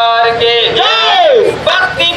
के भक्ति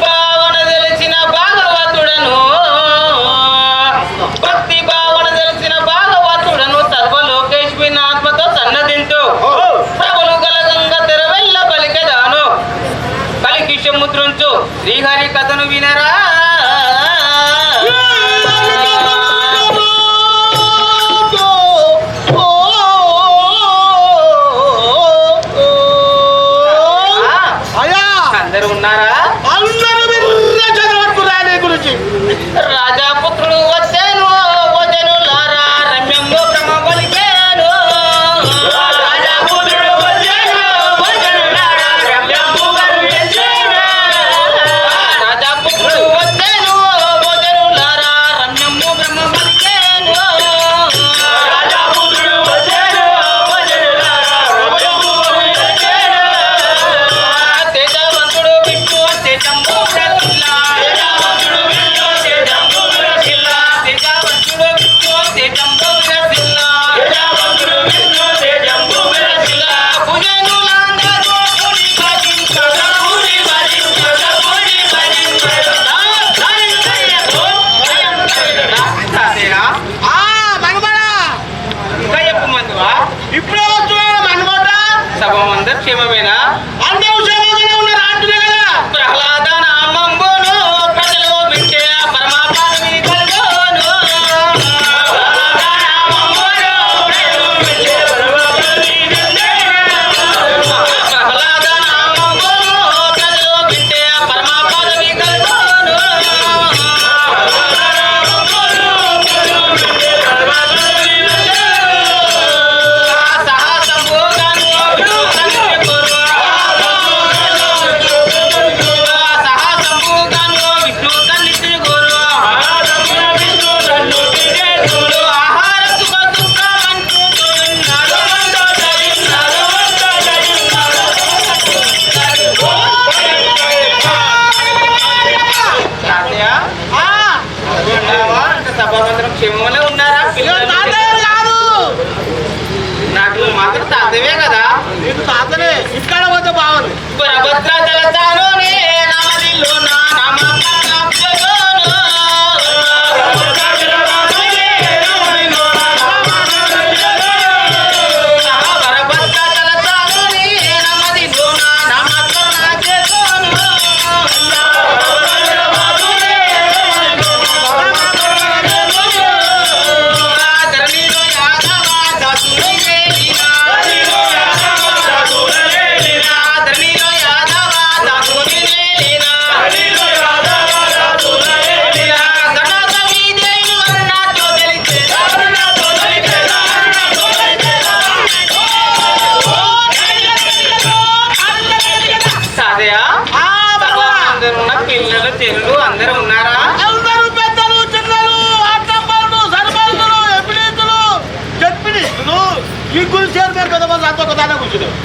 క్షేమమేనా ప్రహ్లాద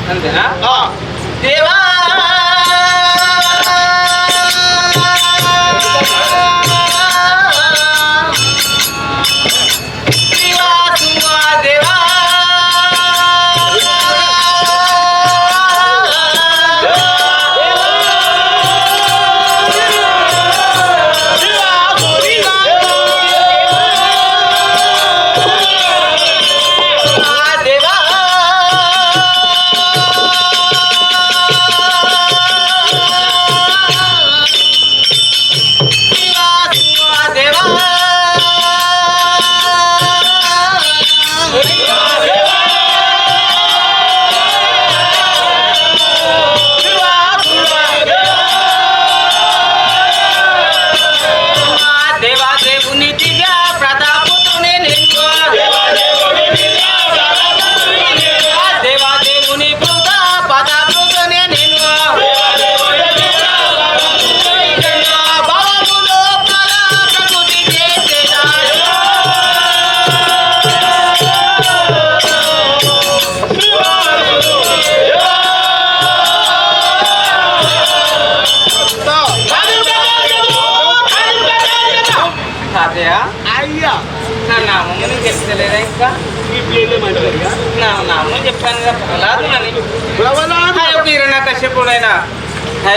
なんでな？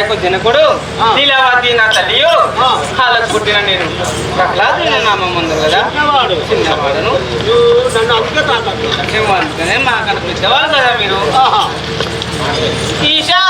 నాయకు జనకుడు. లీలావతి నా తల్లియు. వాళ్ళకు పుట్టిన నేను. ప్రహ్లాదు నామం ఉంది కదా? చిన్నవాడు. చిన్నవాడను. అందుకనే మాకన్నా పెద్దవాళ్ళు కదా మీరు? ఈశా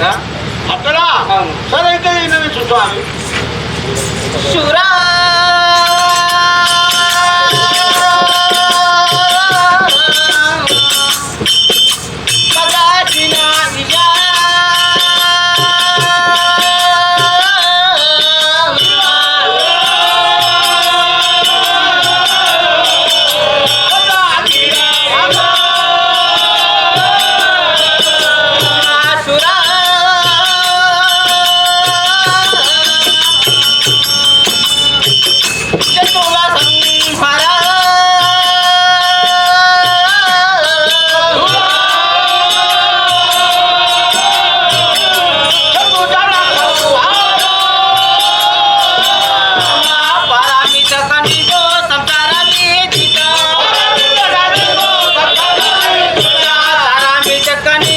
అక్కడ అవును. సరే అయితే ఈయన చూస్తాను శురా పారామిత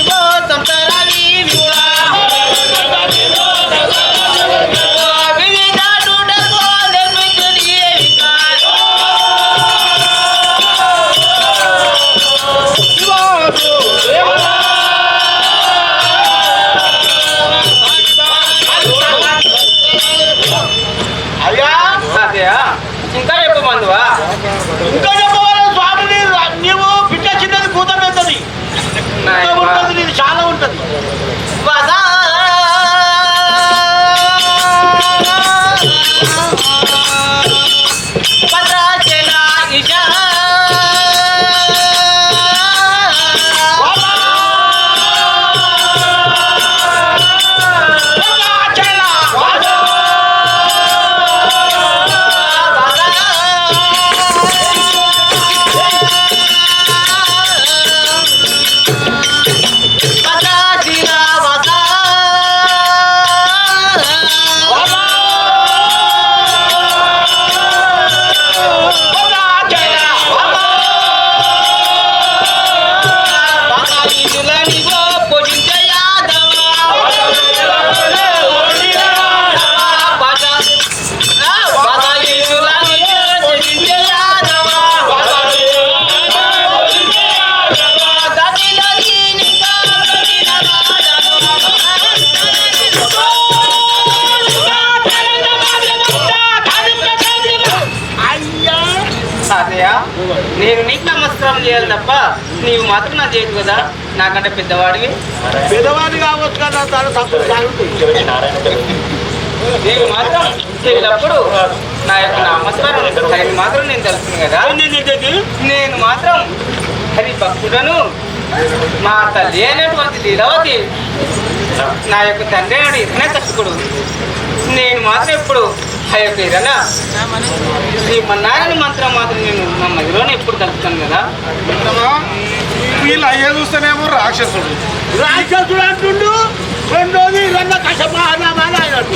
నీవు మాత్రం నా చేయదు కదా నాకంటే పెద్దవాడివి. పెదవాడి కావచ్చు కదా తన తప్పులు నీవు మాత్రం ఎల్లప్పుడు నా యొక్క నమస్కారం హరిని మాత్రం నేను తెలుసును కదా. నేను మాత్రం హరి భక్తుడను మా తల్లి అయినటువంటి లీలావతి నా యొక్క తండ్రి అయిన ఇతనే కష్టకుడు నేను మాత్రం ఎప్పుడు ఆ యొక్క ఇరన శ్రీమన్నారాయణ మంత్రం మాత్రం నేను నా మదిలోనే ఎప్పుడు కలుపుతాను కదా. వీళ్ళు అయ్యే చూస్తేనేమో రాక్షసుడు. రాక్షసుడు అంటుండు రెండోది రన్న.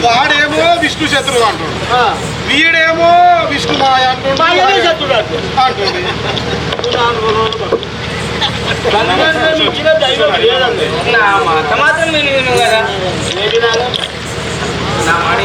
వాడేమో విష్ణు శత్రువు అంటుండు. ఆ, వీడేమో విష్ణు మాయ అంటుండు శత్రుడు అంటుండు. మాత్రం విను కదా? నా మాట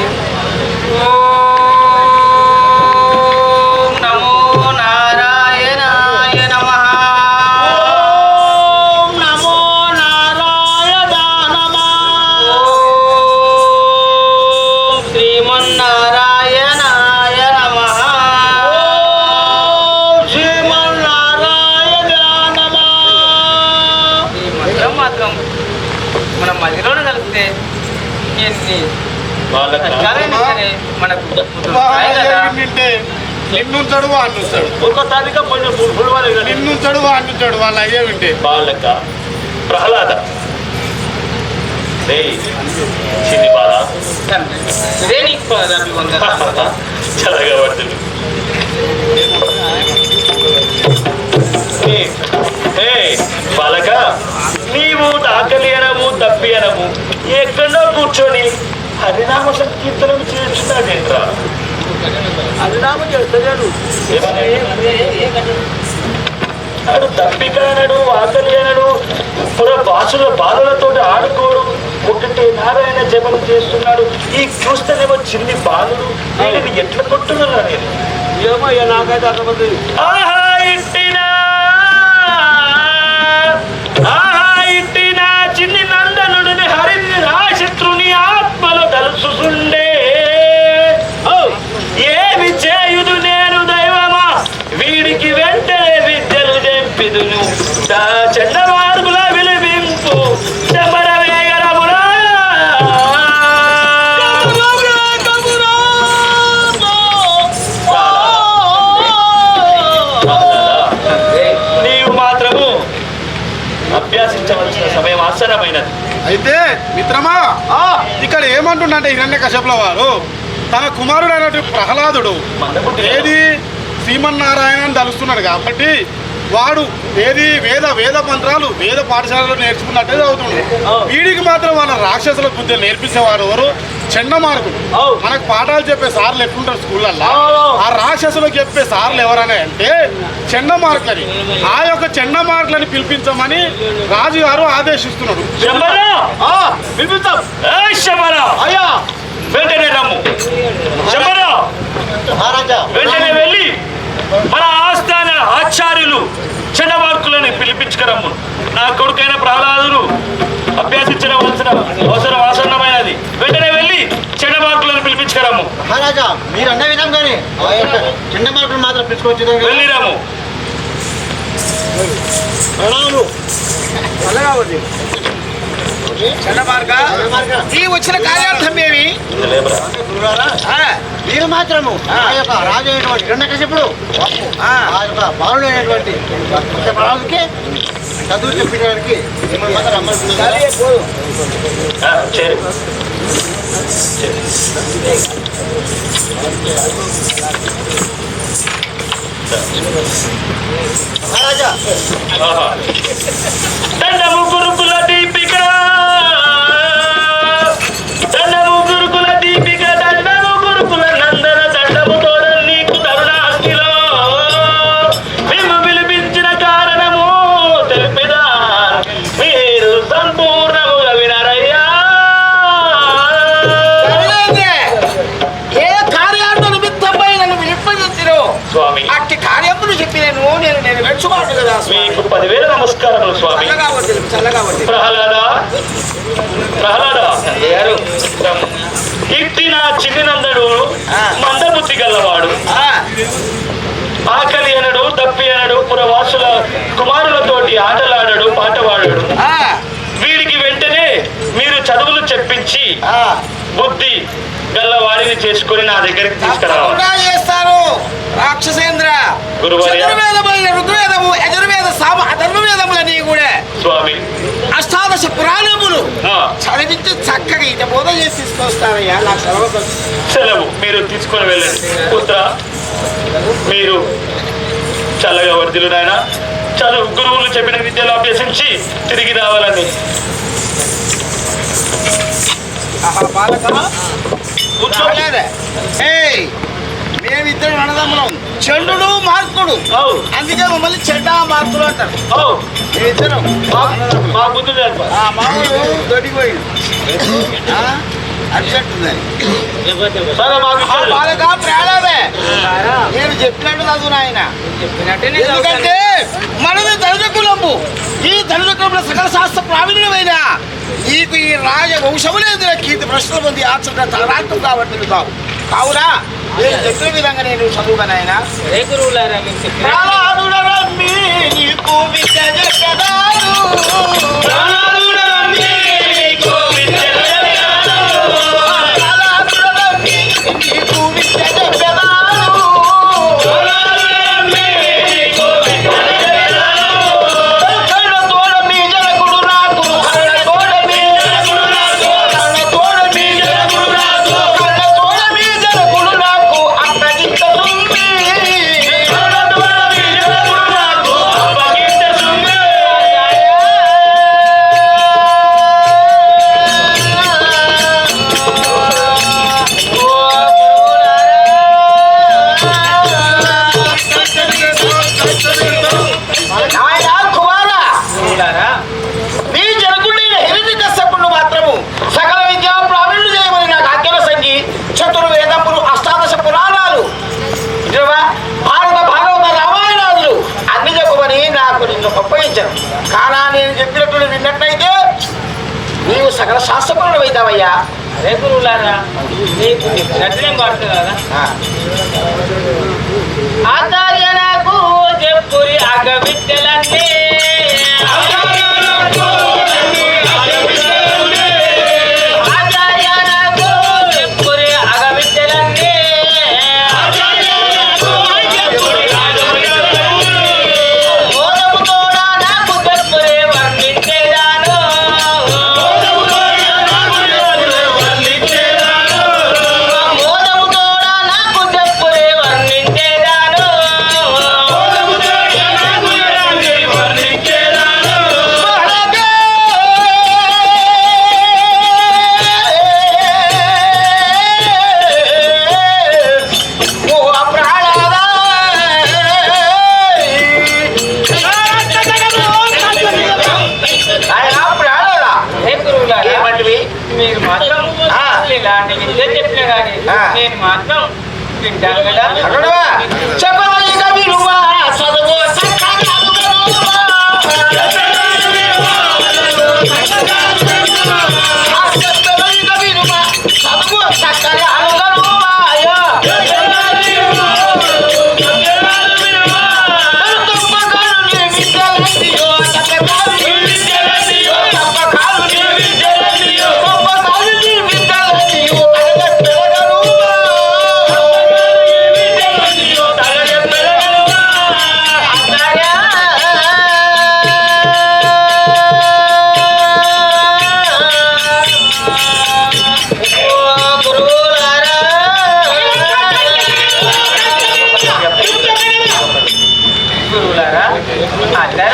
లేకపోతే మనకు. నిన్నుంచాడు వాడినుంచాడు ఒక్కసారిగా కొంచెం పుడవాలి కానీ నిన్నుంచాడు వాడినుంచాడు వాళ్ళు అయ్యే వింటే బాలక ప్రహ్లాద. చిన్ని బాల. చల్లగా పడుతుంది బాలక. నీవు ఆకలి అనము తప్పి అనము ఎక్కడో కూర్చొని హరినామ సంకీర్తనం చేస్తున్నాడేంట్రా? హరినామం చేస్తాడు నాడు తప్పిక అనడు ఆకలి అనడు పుర బాసుల బాలులతో ఆడుకోడు ఒకటే నారాయణ జపం చేస్తున్నాడు. ఈ చూస్తేనేమో చిన్ని బాలుడు వీడిని ఎట్లా కొట్టున్నా నేను? ఏమో ఇక నాకైతే ఇట్టినా ఆహా ఇట్టినా శత్రుని ఆత్మలు ఆత్మలో తలుసుండే ఏమి చేయుదు నేను దైవమా? వీడికి వెంటనే విద్యలు చెంపిదును చెడ్డ మార్గుల అయితే మిత్రమా ఇక్కడ ఏమంటుండంటే హిరణ్య కశ్యపుల వారు తన కుమారుడు అయినటువంటి ప్రహ్లాదుడు ఏది? శ్రీమన్నారాయణ అని తలుస్తున్నాడు కాబట్టి వాడు ఏది? వేద వేద మంత్రాలు వేద పాఠశాలలో నేర్చుకున్నట్టే చదువుతుండు వీడికి మాత్రం వాళ్ళ రాక్షసుల బుద్ధి నేర్పించేవారు ఎవరు? అవు. మనకు పాఠాలు చెప్పే సార్లు ఎట్లుంటారు స్కూళ్ళల్లో. ఆ రాక్షసులకు చెప్పే సార్లు ఎవరని అంటే చండమార్కులని ఆ యొక్క చండమార్కులని పిలిపించమని రాజుగారు ఆదేశిస్తున్నాడు. శంబరా పిలిపిస్తాం. ఏయ్ శంబరా అయ్యా. వెంటనే రమ్ము. శంబరా మహారాజా. వెంటనే వెళ్ళి మన ఆస్థాన ఆచార్యులు చండమార్కులని పిలిపించుకురమ్ము. నా కొడుకైన ప్రహ్లాదుడు అభ్యాసించవలసిన అవసరం ఆసన్నమైనది వెంటనే వెళ్ళి చండమార్కులను పిలిపించుకురమ్ము మహారాజా మీరు అన్న విధంగానే చిన్న మార్పులు మాత్రం పిలుచుకొచ్చి వెళ్ళిరాము. ఈ వచ్చిన కార్యార్థం ఏమి? మీరు మాత్రము ఆ. యొక్క రాజు అయినటువంటి హిరణ్యకశిపుడు ఆ. ఆ యొక్క బాలుడు అయినటువంటి బాలుడికి చదువు చెప్పడానికి మిమ్మల్ని మాత్రం రమ్మనుకున్నారు సరే, పోదు. ఆ, చేరు చేరు. మహారాజా ఆహా. దండము గురుకుల దీపిక నమస్కారములు స్వామి. ప్రహ్లాద ప్రహ్లాద. ఇట్టి నా చిన్ని నందడు ఆ. మందబుద్ధి గల్లవాడు ఆ, ఆకలి అనడు తప్పి అనడు పురవాసుల కుమారులతోటి ఆటలాడడు పాటవాడడు. వీడికి వెంటనే మీరు చదువులు చెప్పించి ఆ. బుద్ధి గల్లవాడిని చేసుకొని నా దగ్గరికి తీసుకురావాలి. రాక్షసేంద్ర. ఋగ్వేదము యజుర్వేద సామ అధర్వవేదములని కూడా. స్వామి. అష్టాదశ పురాణములు. చదివించి చక్కగా ఇట బోధ చేసి తీసుకొస్తారయ్యా నాకు సెలవు సెలవు. మీరు తీసుకొని వెళ్ళండి. పుత్ర మీరు చల్లగా వర్ధిలు నాయన. చదువు గురువులు చెప్పిన విద్యలు అభ్యసించి తిరిగి రావాలని. కూర్చోలేదే మేమిద్దరం అన్నదమ్ములం. చెండుడు మార్కుడు. అందుకే మమ్మల్ని చెడ్డ మార్కుడు అంటారు. అవు. మేమిద్దరం మా ఆ మామూలు దొడికి పోయింది అర్జెంటుందని సరే మాకు ఆ ఇచ్చేయండి. బాలక ప్రాణమే నేను చెప్పినట్టు చదువు నాయన. ఎందుకంటే మనది ధనుకులంబు ఈ ధనుకులంలో సకల శాస్త్ర ప్రావీణ్యమైన నీకు ఈ రాజ వంశములేదు కీర్తి ప్రశ్నలు పొంది ఆచరణ తరాంతం కాబట్టి కావు. కావునా నేను చెప్పిన విధంగా నేను చదువుగానైనా? ఏ గురువులారా మీకు చెప్పిన రేపురులారా నీకు నటనం పడుతుంది కదా ఆచార్య నాకు చెప్పురి అగ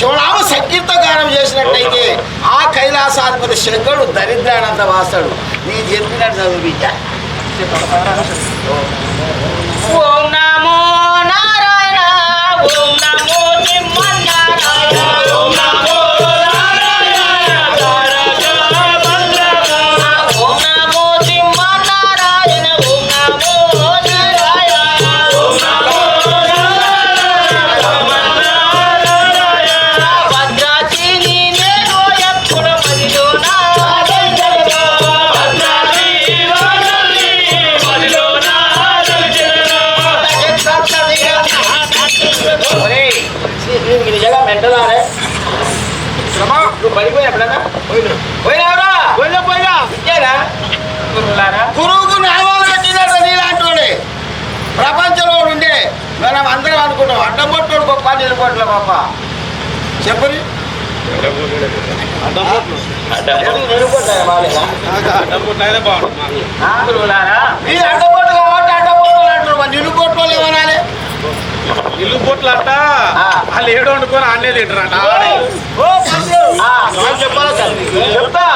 శివనామ సంకీర్తగానం చేసినట్టయితే ఆ కైలాసాధిపతి శంకరుడు దరిద్రానంత వాస్తాడు నీ చెప్పినట్టు చదువు బిడ్డ. ఓం నారాయణ ఓం నువ్వు పడిపోయినా ఎప్పుడన్నా? పోయినావురా పోయినా పోయినా గురువులారా? గురువుకు నామాలు పెట్టినట్టు నీలాంటి ప్రపంచంలో ఉండే. మనం అందరం అనుకుంటాం. అడ్డం పట్టుకోడు గొప్ప నిలబడలే గొప్ప చెప్పని నిలబడ్డాయి వాళ్ళేనా డబ్బున్నైనా బాగుంటుంది గురువులారా? ఈ అడ్డపొట్టు కాబట్టి అడ్డపొట్టు అంటారు మరి నిలుపొట్టు ఏమనాలి ఇల్లు పొట్లు అంట ఆ. వాళ్ళు ఏడు వండుకొని ఆడనే తింటారంట. చెప్పాలా? చెప్తా.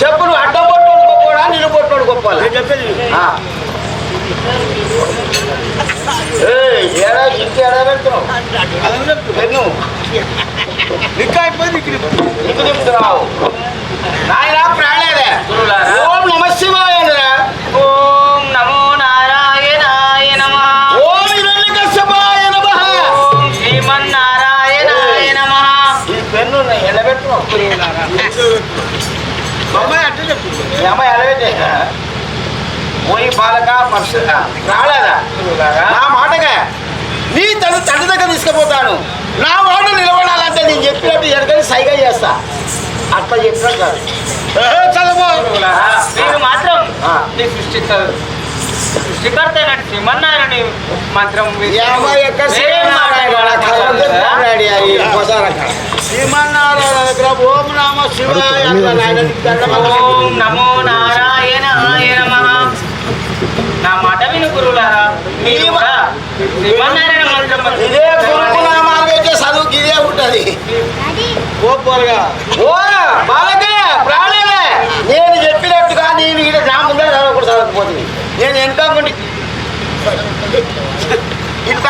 చెప్పు నువ్వు అడ్డపొట్టు గొప్పడా నిలుపొట్టు గొప్ప చెప్పేది ఆ. ఏయ్, రాలేదా? నా మాటగా నీ తల్లి తండ్రి దగ్గర తీసుకుపోతాను. నా మాట నిలబడాలంటే నేను చెప్పినట్టు ఎడగని సైగా చేస్తా. అట్లా చెప్పినట్టు కాదు. ఏ, చదువు మాత్రం ఆ. ఈ సృష్టికర్త శ్రీమన్నారాయణ మంత్రం శ్రీమన్నారాయణ దగ్గర ఓం నామ శివాయ ఓం నమో నారాయణాయ నమః నా మాట విను గురువులారా మీరు కూడా శ్రీమన్నారాయణ మంత్రం ఇదే గురుకులామాలు పెట్టే చదువుకి ఇదే ఉంటది. గోపాలుగా ఓ బాలకే ప్రాణమే. నేను చెప్పినట్టుగా నేను ఇక్కడ నా ముందర చదవకూడదు చదవకపోతుంది నేను ఎంత ఇంత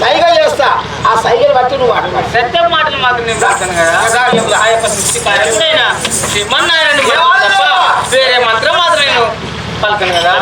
సైగా చేస్తా. ఆ సైగలు బట్టి నువ్వు సత్యం మాటలు మాత్రం నేను పడతాను కదా. ఆ యొక్క సృష్టికారకుడైన శ్రీమన్నారాయణ మంత్రం తప్ప వేరే మంత్రం మాత్రం నేను పలకను కదా